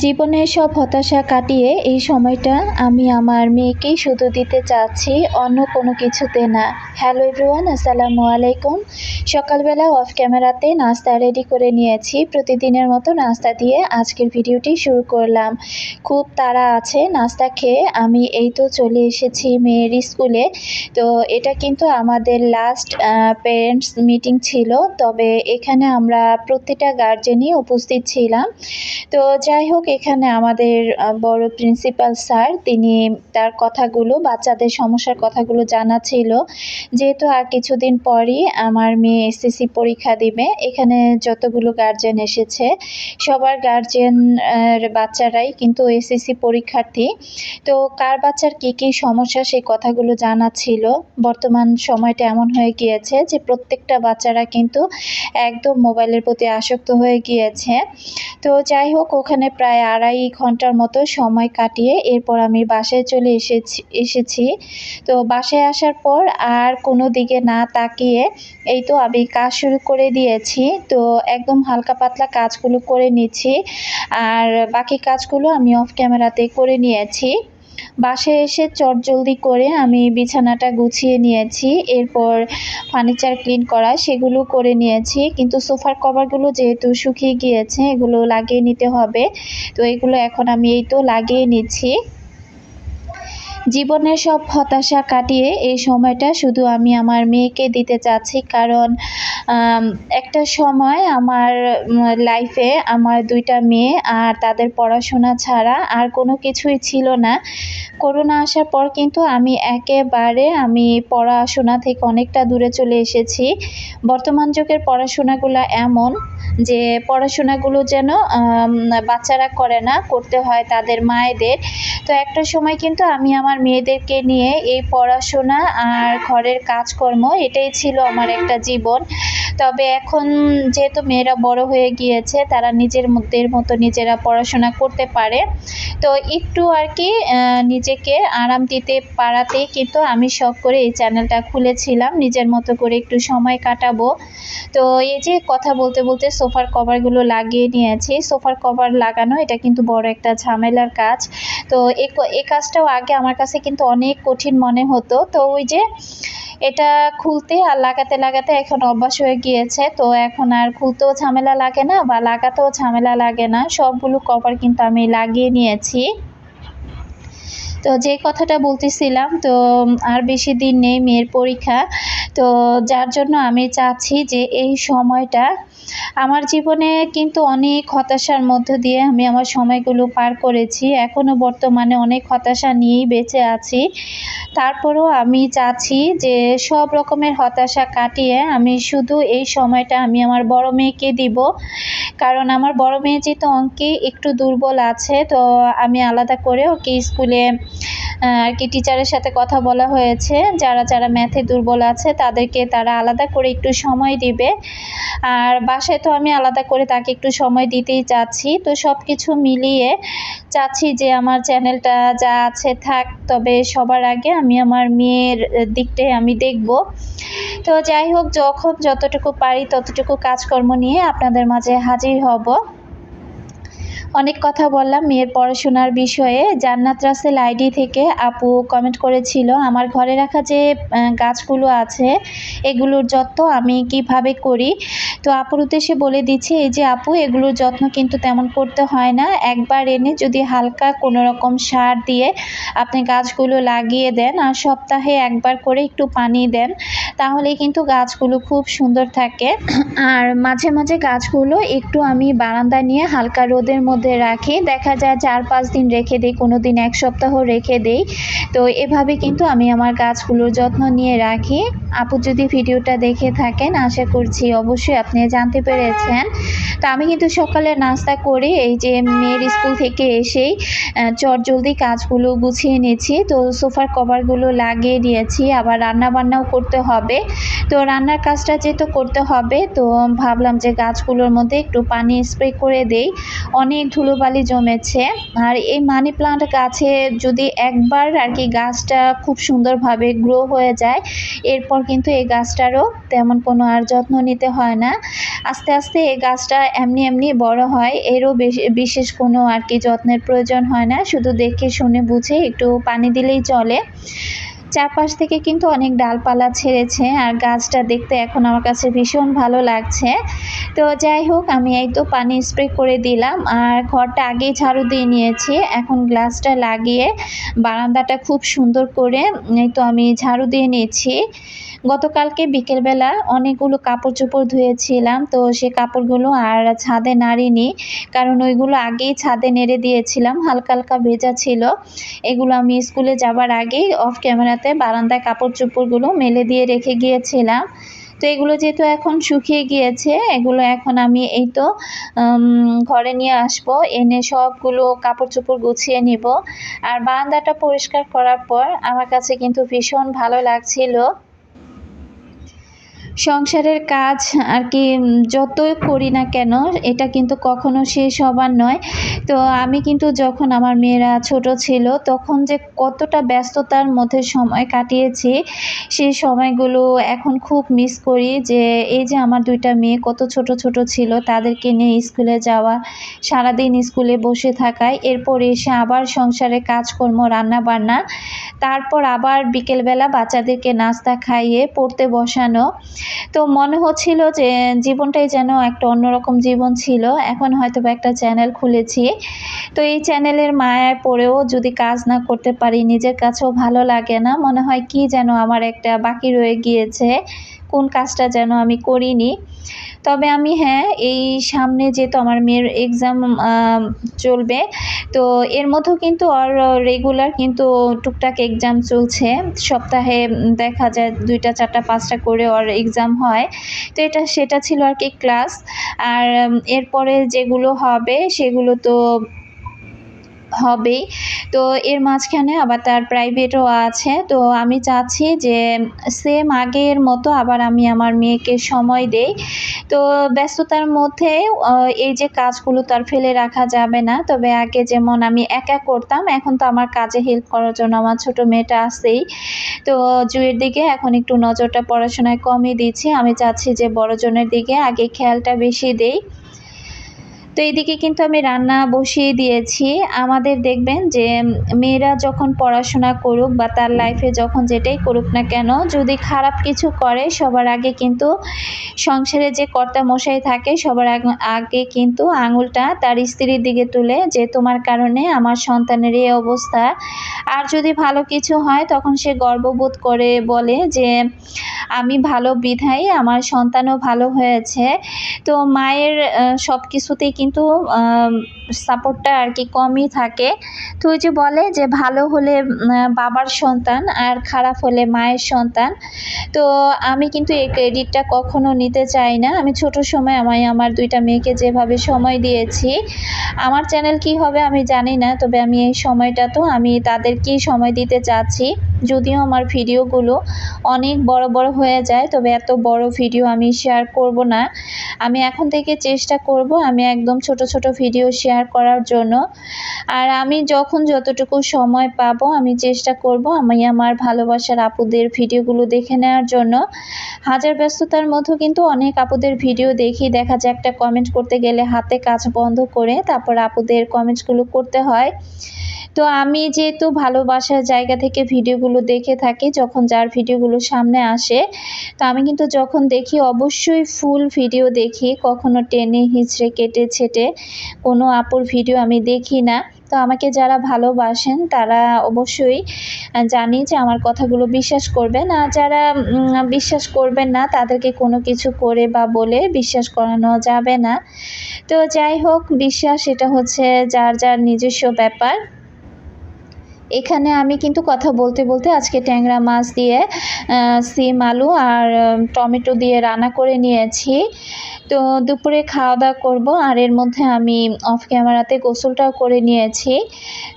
জীবনের সব হতাশা কাটিয়ে এই সময়টা আমি আমার মেয়েকেই শুধু দিতে চাচ্ছি, অন্য কোনো কিছুতে না। হ্যালো এভরিওয়ান আসসালামু আলাইকুম। সকালবেলা অফ ক্যামেরাতে নাস্তা রেডি করে নিয়েছি। প্রতিদিনের মতো নাস্তা দিয়ে আজকের ভিডিওটি শুরু করলাম। খুব তাড়া আছে নাস্তা খেয়ে। আমি এই তো চলে এসেছি মেয়ের স্কুলে। তো এটা কিন্তু আমাদের লাস্ট পেরেন্টস মিটিং ছিল। তবে এখানে আমরা প্রতিটা গার্জেনই উপস্থিত ছিলাম। তো যাই হোক এখানে আমাদের বড় প্রিন্সিপাল স্যার, তিনি তার কথাগুলো, বাচ্চাদের সমস্যার কথাগুলো জানাচ্ছিল। যেহেতু আর কিছুদিন পরই আমার মেয়ে এসএসসি পরীক্ষা দিবে, এখানে যতগুলো গার্জেন এসেছে, সবার গার্জেন বাচ্চারাই কিন্তু এসএসসি পরীক্ষার্থী। তো কার বাচ্চার কী কী সমস্যা, সেই কথাগুলো জানাচ্ছিল। বর্তমান সময়টা এমন হয়ে গিয়েছে যে, প্রত্যেকটা বাচ্চারা কিন্তু একদম মোবাইলের প্রতি আসক্ত হয়ে গিয়েছে। তো যাই হোক, ওখানে প্রায় আড়াই ঘণ্টার মতো সময় কাটিয়ে এরপর আমি বাসায় চলে এসেছি এসেছি। তো বাসায় আসার পর আর কোনো দিকে না তাকিয়ে এই তো আমি কাজ শুরু করে দিয়েছি। তো একদম হালকা পাতলা কাজগুলো করে নিচ্ছি। আর বাকি কাজগুলো আমি অফ ক্যামেরাতে করে নিয়েছি। বাসায় এসে চট জলদি করে আমি বিছানাটা গুছিয়ে নিয়েছি, এরপর ফার্নিচার ক্লিন করা, সেগুলো করে নিয়েছি। কিন্তু সোফার কভারগুলো যেহেতু শুকিয়ে গিয়েছে, এগুলো লাগিয়ে নিতে হবে। তো এগুলো এখন আমি এই তো লাগিয়ে নিচ্ছি। জীবনের সব হতাশা কাটিয়ে এই সময়টা শুধু আমি আমার মেয়েকে দিতে চাচ্ছি। কারণ একটা সময় আমার লাইফে আমার দুইটা মেয়ে আর তাদের পড়াশোনা ছাড়া আর কোনো কিছুই ছিল না। করোনা আসার পর কিন্তু আমি একেবারে আমি পড়াশোনা থেকে অনেকটা দূরে চলে এসেছি। বর্তমান যুগের পড়াশোনাগুলো এমন যে, পড়াশোনাগুলো যেন বাচ্চারা করে না, করতে হয় তাদের মায়েদের। তো একটা সময় কিন্তু আমি আমার মেয়েদেরকে নিয়ে এই পড়াশোনা আর ঘরের কাজকর্ম এটাই ছিল আমার একটা জীবন। তবে এখন যেহেতু মেয়েরা বড় হয়ে গিয়েছে, তারা নিজের মধ্যের মতো নিজেরা পড়াশোনা করতে পারে। তো একটু আর কি নিজেকে আরাম দিতে পারাতেই কিন্তু আমি শখ করে এই চ্যানেলটা খুলেছিলাম। নিজের মতো করে একটু সময় কাটাবো। তো এই যে কথা বলতে বলতে সোফার কভারগুলো লাগিয়ে নিয়েছি। সোফার কভার লাগানো, এটা কিন্তু বড় একটা ঝামেলার কাজ। তো এই কাজটাও আগে আমার কাছে কিন্তু অনেক কঠিন মনে হতো। তো ওই যে এটা খুলতে আর লাগাতে লাগাতে এখন অভ্যাস হয়ে গিয়েছে, তো এখন আর খুলতেও ঝামেলা লাগে না বা লাগাতেও ঝামেলা লাগে না। সবগুলো কভার কিন্তু আমি লাগিয়ে নিয়েছি। তো যে কথাটা বলতেছিলাম, তো আর বেশি দিন নেই মেয়ের পরীক্ষা, তো যার জন্য আমি চাচ্ছি যে এই সময়টা আমার জীবনে কিন্তু অনেক হতাশার মধ্য দিয়ে আমি আমার সময়গুলো পার করেছি। এখনও বর্তমানে অনেক হতাশা নিয়েই বেঁচে আছি। তারপরেও আমি চাচ্ছি যে সব রকমের হতাশা কাটিয়ে আমি শুধু এই সময়টা আমি আমার বড় মেয়েকে দিব। কারণ আমার বড় মেয়ে যেহেতু অঙ্কে একটু দুর্বল আছে, তো আমি আলাদা করে ওকে স্কুলে আর কি টিচারের সাথে কথা বলা হয়েছে। যারা যারা ম্যাথে দুর্বল আছে, তাদেরকে তারা আলাদা করে একটু সময় দিবে। আর বাসায় তো আমি আলাদা করে তাকে একটু সময় দিতেই চাচ্ছি। তো সব কিছু মিলিয়ে চাচ্ছি যে আমার চ্যানেলটা যা আছে থাক, তবে সবার আগে আমি আমার মেয়ের দিকটাই আমি দেখব। তো যাই হোক, যখন যতটুকু পারি ততটুকু কাজকর্ম নিয়ে আপনাদের মাঝে হাজির হব। অনেক কথা বললাম, মেয়ের পড়াশোনার বিষয়ে। জান্নাত রাসেল আইডি থেকে আপু কমেন্ট করেছিল, আমার ঘরে রাখা যে গাছগুলো আছে, এগুলোর যত্ন আমি কীভাবে করি? তো আপুর উদ্দেশ্যে বলে দিচ্ছি, এই যে আপু, এগুলোর যত্ন কিন্তু তেমন করতে হয় না। একবার এনে যদি হালকা কোনো রকম সার দিয়ে আপনি গাছগুলো লাগিয়ে দেন, আর সপ্তাহে একবার করে একটু পানি দেন, তাহলে কিন্তু গাছগুলো খুব সুন্দর থাকে। আর মাঝে মাঝে গাছগুলো একটু আমি বারান্দা নিয়ে হালকা রোদের মধ্যে রাখি। দেখা যায় চার, পাঁচ দিন রেখে দিই কোনো দিন এক সপ্তাহ রেখে দিই। তো এভাবে কিন্তু আমি আমার গাছগুলোর যত্ন নিয়ে রাখি। আপু যদি ভিডিওটা দেখে থাকেন, আশা করছি অবশ্যই আপনি জানতে পেরেছেন। তো আমি কিন্তু সকালে নাস্তা করে এই যে মেয়ের স্কুল থেকে এসেই চট জলদি কাজগুলো গুছিয়ে নিয়েছি। তো সোফার কভারগুলো লাগিয়ে দিয়েছি। আবার রান্না বান্নাও করতে হবে। তো রান্নার কাজটা যেহেতু করতে হবে, তো ভাবলাম যে গাছগুলোর মধ্যে একটু পানি স্প্রে করে দেই। অনেক ধুলোবালি জমেছে। আর এই মানি প্লান্ট গাছে যদি একবার আর কি গাছটা খুব সুন্দরভাবে গ্রো হয়ে যায়, এরপর কিন্তু এই গাছটারও তেমন কোনো আর যত্ন নিতে হয় না। আস্তে আস্তে এই গাছটা এমনি এমনি বড় হয়, এরও বিশেষ কোনো আর কি যত্নের প্রয়োজন হয় না। শুধু দেখে শুনে বুঝে একটু পানি দিলেই চলে। চারপাশ থেকে কিন্তু অনেক ডালপালা ছেড়েছে আর গাছটা দেখতে এখন আমার কাছে ভীষণ ভালো লাগছে। তো যাই হোক, আমি এই তো পানি স্প্রে করে দিলাম আর ঘরটা আগেই ঝাড়ু দিয়ে নিয়েছি। এখন গ্লাসটা লাগিয়ে বারান্দাটা খুব সুন্দর করে, এই তো আমি ঝাড়ু দিয়ে নিয়েছি। গতকালকে বিকেলবেলা অনেকগুলো কাপড় চোপড় ধুয়েছিলাম, তো সে কাপড়গুলো আর ছাদে নাড়িনি, কারণ ওইগুলো আগেই ছাদে নেড়ে দিয়েছিলাম, হালকা হালকা ভেজা ছিল। এগুলো আমি স্কুলে যাবার আগেই অফ ক্যামেরাতে বারান্দায় কাপড় চোপড়গুলো মেলে দিয়ে রেখে গিয়েছিলাম। তো এগুলো যেহেতু এখন শুকিয়ে গিয়েছে, এগুলো এখন আমি এই তো ঘরে নিয়ে আসব, এনে সবগুলো কাপড় চোপড় গুছিয়ে নিব। আর বারান্দাটা পরিষ্কার করার পর আমার কাছে কিন্তু ভীষণ ভালো লাগছিল। সংসারের কাজ আর কি যতই করি না কেন, এটা কিন্তু কখনো শেষ হবার নয়। তো আমি কিন্তু যখন আমার মেয়েরা ছোট ছিল, তখন যে কতটা ব্যস্ততার মধ্যে সময় কাটিয়েছি সেই সময়গুলো এখন খুব মিস করি যে, এই যে আমার দুইটা মেয়ে কত ছোট ছোট ছিল, তাদেরকে নিয়ে স্কুলে যাওয়া, সারাদিন স্কুলে বসে থাকায় এরপর এসে আবার সংসারে কাজকর্ম রান্না বান্না তারপর আবার বিকেলবেলা বাচ্চাদেরকে নাস্তা খাইয়ে পড়তে বসানো তো মনে হচ্ছিল যে জীবনটাই যেন একটা অন্যরকম জীবন ছিল। এখন হয়তো বা একটা চ্যানেল খুলেছি। তো এই চ্যানেলের মায়ায় পড়েও যদি কাজ না করতে পারি, নিজের কাছেও ভালো লাগে না। মনে হয় কি যেন আমার একটা বাকি রয়ে গিয়েছে। কোন কাজটা যেন আমি করিনি। তবে আমি হ্যাঁ এই সামনে যেহেতু আমার মেয়ের এক্সাম চলবে, তো এর মধ্যেও কিন্তু আর রেগুলার কিন্তু টুকটাক এক্সাম চলছে। সপ্তাহে দেখা যায় দুইটা, চারটা, পাঁচটা করে ওর এক্সাম হয়। তো এটা, সেটা ছিল আর কি ক্লাস আর এরপরে যেগুলো হবে, সেগুলো তো হবেই তো এর মাঝখানে আবার তার প্রাইভেটও আছে। তো আমি চাচ্ছি যে সেম আগের মতো আবার আমি আমার মেয়েকে সময় দেই। তো ব্যস্ততার মধ্যে এই যে কাজগুলো তার ফেলে রাখা যাবে না। তবে আগে যেমন আমি একা করতাম, এখন তো আমার কাজে হেল্প করার জন্য আমার ছোট মেয়েটা আসেই তো জুয়ের দিকে এখন একটু নজরটা পড়াশোনায় কমই দিচ্ছি। আমি চাচ্ছি যে বড়জনের দিকে আগে খেয়ালটা বেশি দেই। তো এইদিকে কিন্তু আমি রান্না বসিয়ে দিয়েছি। আমাদের দেখবেন যে, মেয়েরা যখন পড়াশোনা করুক বা তার লাইফে যখন যেটাই করুক না কেন, যদি খারাপ কিছু করে, সবার আগে কিন্তু সংসারে যে কর্তা মশাই থাকে, সবার আগে কিন্তু আঙুলটা তার স্ত্রীর দিকে তুলে যে, তোমার কারণে আমার সন্তানের এই অবস্থা। আর যদি ভালো কিছু হয়, তখন সে গর্ববোধ করে বলে যে, আমি ভালো বিধায়, আমার সন্তানও ভালো হয়েছে। তো মায়ের সব কিছুতেই কিন্তু সাপোর্টটা আর কি কমই থাকে। তো ওই যে বলে যে ভালো হলে বাবার সন্তান আর খারাপ হলে মায়ের সন্তান। তো আমি কিন্তু এই ক্রেডিটটা কখনো নিতে চাই না। আমি ছোট সময় আমায়, আমার দুইটা মেয়েকে যেভাবে সময় দিয়েছি, আমার চ্যানেল কি হবে আমি জানি না। তবে আমি এই সময়টা তো আমি তাদেরকেই সময় দিতে চাচ্ছি। যদিও আমার ভিডিওগুলো অনেক বড় বড় হয়ে যায়, তবে এত বড় ভিডিও আমি শেয়ার করব না। আমি এখন থেকে চেষ্টা করব, আমি একদম ছোট ছোট ভিডিও শেয়ার করার জন্য। আর আমি যখন যতটুকু সময় পাবো, আমি চেষ্টা করব আমি আমার ভালোবাসার আপুদের ভিডিওগুলো দেখে নেওয়ার জন্য। হাজার ব্যস্ততার মধ্যে কিন্তু অনেক আপুদের ভিডিও দেখি। দেখা যায় একটা কমেন্ট করতে গেলে হাতে কাজ বন্ধ করে তারপর আপুদের কমেন্টসগুলো করতে হয়। তো আমি যেহেতু ভালোবাসার জায়গা থেকে ভিডিওগুলো দেখে থাকি, যখন যার ভিডিওগুলো সামনে আসে, তো আমি কিন্তু যখন দেখি অবশ্যই ফুল ভিডিও দেখি, কখনো টেনে হিঁচড়ে কেটে ছেটে কোনো আপুর ভিডিও আমি দেখি না। তো আমাকে যারা ভালোবাসেন, তারা অবশ্যই জানি যে আমার কথাগুলো বিশ্বাস করবেন। আর যারা বিশ্বাস করবেন না, তাদেরকে কোনো কিছু করে বা বলে বিশ্বাস করানো যাবে না। তো যাই হোক, বিশ্বাস, এটা হচ্ছে যার যার নিজস্ব ব্যাপার। এখানে আমি কিন্তু কথা বলতে বলতে আজকে ট্যাংরা মাছ দিয়ে সিম, আলু আর টমেটো দিয়ে রান্না করে নিয়েছি। তো দুপুরে খাওয়া দাওয়া করব, আর এর মধ্যে আমি অফ ক্যামেরাতে গোসলটাও করে নিয়েছি।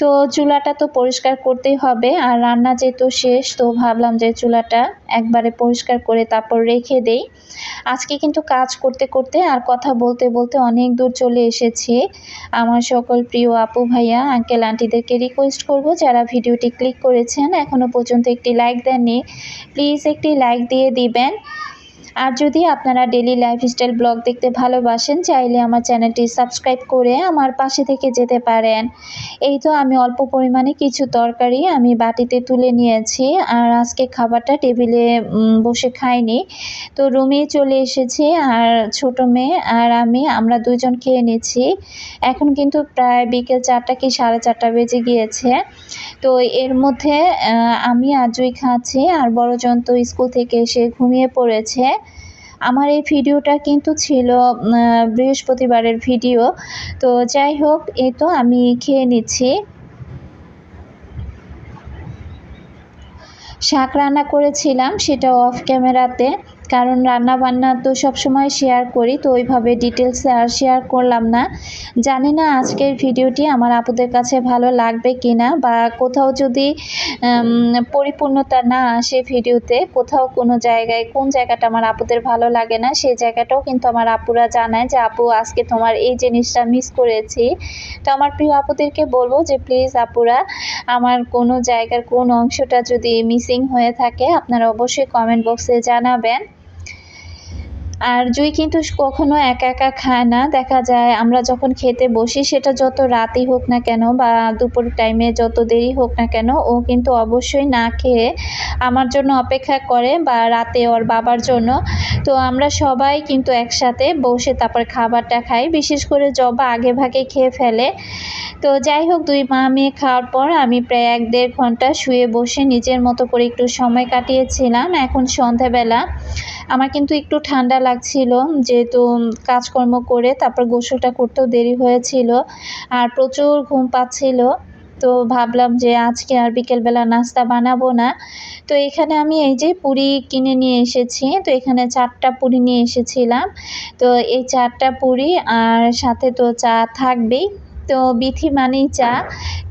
তো চুলাটা তো পরিষ্কার করতেই হবে, আর রান্না যেহেতু শেষ, তো ভাবলাম যে চুলাটা একবারে পরিষ্কার করে তারপর রেখে দেই। আজকে কিন্তু কাজ করতে করতে আর কথা বলতে বলতে অনেক দূর চলে এসেছি। আমার সকল প্রিয় আপু, ভাইয়া আঙ্কেল আন্টিদেরকে রিকোয়েস্ট করব যারা ভিডিওটি ক্লিক করেছেন এখনও পর্যন্ত একটি লাইক দেননি প্লিজ একটি লাইক দিয়ে দিবেন। আর যদি আপনারা ডেলি লাইফস্টাইল ব্লগ দেখতে ভালোবাসেন, চাইলে আমার চ্যানেলটি সাবস্ক্রাইব করে আমার পাশে থেকে যেতে পারেন। এই তো আমি অল্প পরিমাণে কিছু তরকারি আমি বাটিতে তুলে নিয়েছি আর আজকে খাবারটা টেবিলে বসে খাইনি। তো রুমে চলে এসেছি আর ছোট মেয়ে আর আমি, আমরা দুজন খেয়ে নিচ্ছি। এখন কিন্তু প্রায় বিকেল চারটা কি সাড়ে চারটা বেজে গিয়েছে। তো এর মধ্যে আমি আজই খাচ্ছি আর বড়জন তো স্কুল থেকে এসে ঘুমিয়ে পড়েছে। আমার এই ভিডিওটা কিন্তু ছিল বৃহস্পতিবারের ভিডিও। তো যাই হোক, এ তো আমি খেয়ে নিচ্ছি। শাক রান্না করেছিলাম সেটা অফ ক্যামেরাতে কারণ রান্না বান্না তো সবসময় শেয়ার করি, তো ওইভাবে ডিটেলসে আর শেয়ার করলাম না। জানি না আজকের ভিডিওটি আমার আপুদের কাছে ভালো লাগবে কি না বা কোথাও যদি পরিপূর্ণতা না আসে ভিডিওতে, কোথাও কোনো জায়গায়, কোন জায়গাটা আমার আপুদের ভালো লাগে না, সেই জায়গাটাও কিন্তু আমার আপুরা জানায় যে, আপু, আজকে তোমার এই জিনিসটা মিস করেছি। তো আমার প্রিয় আপুদেরকে বলব যে প্লিজ আপুরা, আমার কোনো জায়গার কোন অংশটা যদি মিসিং হয়ে থাকে, আপনারা অবশ্যই কমেন্ট বক্সে জানাবেন। আর জুই কিন্তু কখনো একা একা খায় না। দেখা যায় আমরা যখন খেতে বসি, সেটা যত রাতই হোক না কেন বা দুপুর টাইমে যত দেরি হোক না কেন, ও কিন্তু অবশ্যই না খেয়ে আমার জন্য অপেক্ষা করে বা রাতে ওর বাবার জন্য। তো আমরা সবাই কিন্তু একসাথে বসে তারপর খাবারটা খাই। বিশেষ করে জবা আগে ভাগে খেয়ে ফেলে। তো যাই হোক, দুই মা মেয়ে খাওয়ার পর আমি প্রায় এক দেড় ঘণ্টা শুয়ে বসে নিজের মতো করে একটু সময় কাটিয়েছিলাম। এখন সন্ধ্যাবেলা আমার কিন্তু একটু ঠান্ডা লাগছিল, যেহেতু কাজকর্ম করে তারপর গোসলটা করতেও দেরি হয়েছিল আর প্রচুর ঘুম পাচ্ছিল। তো ভাবলাম যে আজকে আর বিকেলবেলা নাস্তা বানাবো না। তো এখানে আমি এই যে পুরি কিনে নিয়ে এসেছি, তো এখানে চারটা পুরি নিয়ে এসেছিলাম। তো এই চারটা পুরি আর সাথে তো চা থাকবেই। তো বিথি মানেই চা।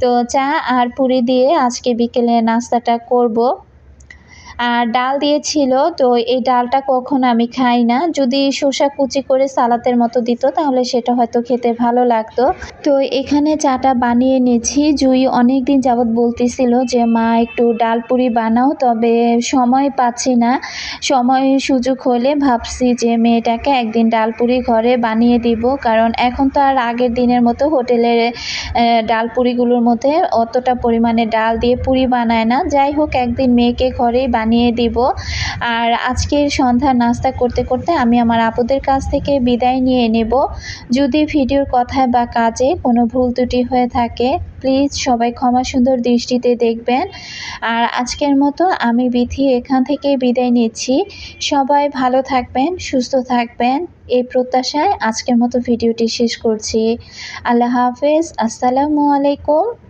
তো চা আর পুরি দিয়ে আজকে বিকেলে নাস্তাটা করব। ডাল দিয়েছিল, তো এই ডালটা কখনো আমি খাই না। যদি শসা কুচি করে সালাতের মতো দিত, তাহলে সেটা হয়তো খেতে ভালো লাগতো। তো এখানে চাটা বানিয়ে নিয়েছি। জুই অনেক দিন যাবৎ বলতেছিল যে, মা, একটু ডাল পুরি বানাও। তবে সময় পাচ্ছি না। সময় সুযোগ হলে ভাবছি যে, মেয়েটাকে একদিন ডাল পুরি ঘরে বানিয়ে দিব। কারণ এখন তো আর আগের দিনের মতো হোটেলের ডাল পুরিগুলোর মধ্যে অতটা পরিমাণে ডাল দিয়ে পুরি বানায় না। যাই হোক, একদিন মেয়েকে ঘরেই বানিয়ে বানিয়ে দিব। আর আজকের সন্ধ্যা নাস্তা করতে করতে আমি আমার আপুদের কাছ থেকে বিদায় নিয়ে নেব। যদি ভিডিওর কথায় বা কাজে কোনো ভুল ত্রুটি হয়ে থাকে প্লিজ সবাই ক্ষমা সুন্দর দৃষ্টিতে দেখবেন। আর আজকের মতো আমি বিধি এখান থেকে বিদায় নিচ্ছি। সবাই ভালো থাকবেন, সুস্থ থাকবেন। এই প্রত্যাশায় আজকের মতো ভিডিওটি শেষ করছি। আল্লাহ হাফেজ। আসসালামু আলাইকুম।